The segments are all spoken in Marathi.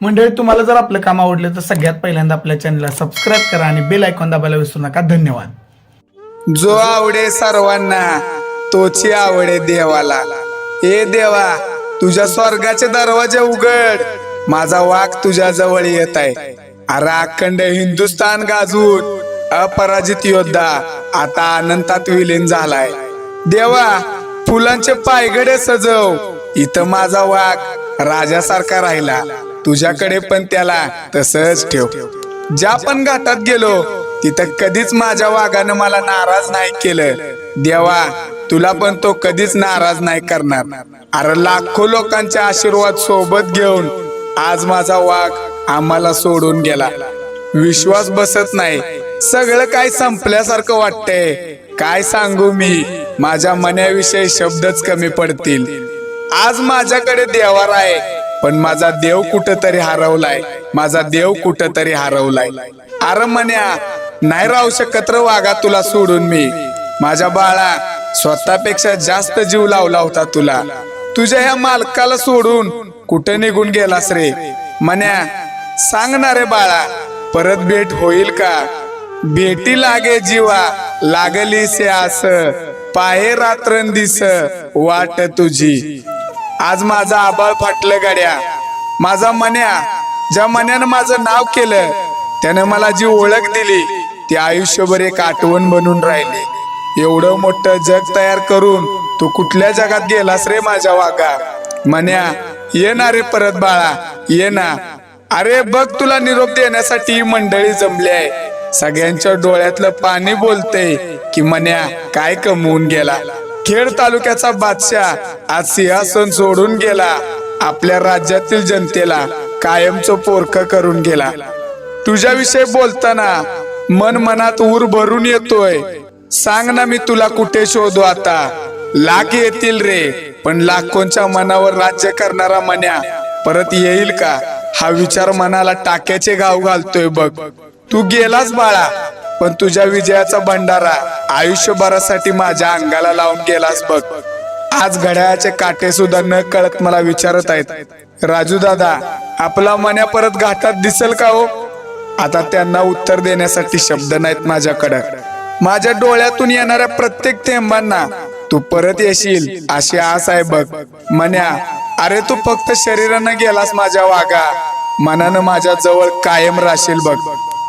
मंडळी तुम्हाला जर आपलं काम आवडलं तर सगळ्यात पहिल्यांदा आपल्या चॅनलला सबस्क्राईब करा आणि बेल आयकॉन दाबायला विसरू नका. धन्यवाद. जो आवडे सर्वांना तोची आवडे देवाला. ए देवा तुझ्या स्वर्गाचे दरवाजे उघड. माझा वाघ तुझ्या जवळ येत आहे. अरे अखंड हिंदुस्थान गाजून. अपराजित योद्धा आता अनंतात विलीन झालाय. देवा फुलांचे पायगडे सजव. इथं माझा वाघ राजासारखा राहिला. तुझ्याकडे पण त्याला तसंच ठेव. ज्या पण घाटात गेलो तिथं कधीच माझ्या वाघानं मला नाराज नाही केलं. देवा तुला पण तो कधीच नाराज नाही करणार. अरे लाखो लोकांचे आशीर्वाद सोबत घेऊन आज माझा वाघ आम्हाला सोडून गेला. विश्वास बसत नाही. सगळं काय संपल्यासारखं वाटतंय. काय सांगू मी? माझ्या मनाविषयी शब्दच कमी पडतील. आज माझ्याकडे देवार आहे पण माझा देव कुठंतरी हरवलाय. माझा देव कुठंतरी हरवलाय. अरे म्हण्या नाही राहू शकत र वागा तुला सोडून मी. माझ्या बाळा स्वतःपेक्षा जास्त जीव लावला होता तुला. तुझ्या ह्या मालकाला सोडून कुठे निघून गेलास रे? म्हण्या सांगणारे रे बाळा परत भेट होईल का? भेटी लागे जीवा लागली से आस. पाहे रात्रंदिस वाट तुझी. आज माझा आबाळ फाटलं गाड्या. माझा मन्या ज्या मन्यानं माझं नाव केलं त्यानं मला जी ओळख दिली ती आयुष्यभर एक आठवण बनून राहिली. एवढं मोठं जग तयार करून तू कुठल्या जगात गेलास रे माझ्या वागा मन्या ये ना रे परत बाळा ये ना. अरे बघ तुला निरोप देण्यासाठी ही मंडळी जमली आहे. सगळ्यांच्या डोळ्यातलं पाणी बोलते की मन्या काय कमवून गेला? खेड तालुक्याचा बादशाह आज सिंहासन सोडून गेला. आपल्या राज्यातील जनतेला कायमचं पोरख करून गेला. तुझ्याविषयी बोलताना मन मनात ऊर भरून येतोय. सांग ना मी तुला कुठे शोधू आता? लाख येतील रे पण लाखोंच्या मनावर राज्य करणारा मन्या परत येईल का? हा विचार मनाला टाक्याचे घाव घालतोय बघ. तू गेलास बाळा. पण तुझ्या विजयाचा भंडारा आयुष्यभरासाठी माझ्या अंगाला लावून गेलास बघ. आज घड्याळाचे काटे सुद्धा न कळत मला विचारत आहेत राजू दादा आपला मन्या परत घाटात दिसेल का हो? आता त्यांना उत्तर देण्यासाठी शब्द नाहीत माझ्याकडे. माझ्या डोळ्यातून येणाऱ्या प्रत्येक थेंबांना तू परत येशील अशी आस आहे बघ. मन्या अरे तू फक्त शरीरानं गेलास माझ्या वागा मनानं माझ्या जवळ कायम राहशील बघ.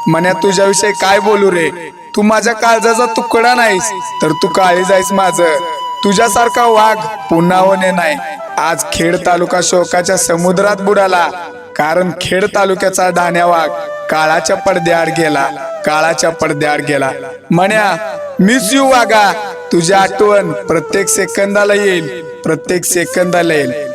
मन्या तुझ्याविषयी काय बोलू रे? तू माझ्या काळजाचा तुकडा नाहीस तर तू काळी जाईस माझं. तुझ्यासारखा वाघ पुन्हा होणे नाही. आज खेड तालुका शोकाच्या समुद्रात बुडाला कारण खेड तालुक्याचा धान्या वाघ काळाच्या पडद्याआड गेला काळाच्या पडद्याआड गेला. म्हण्या मिस यू वागा तुझी आठवण प्रत्येक सेकंदाला येईल प्रत्येक सेकंदाला येईल.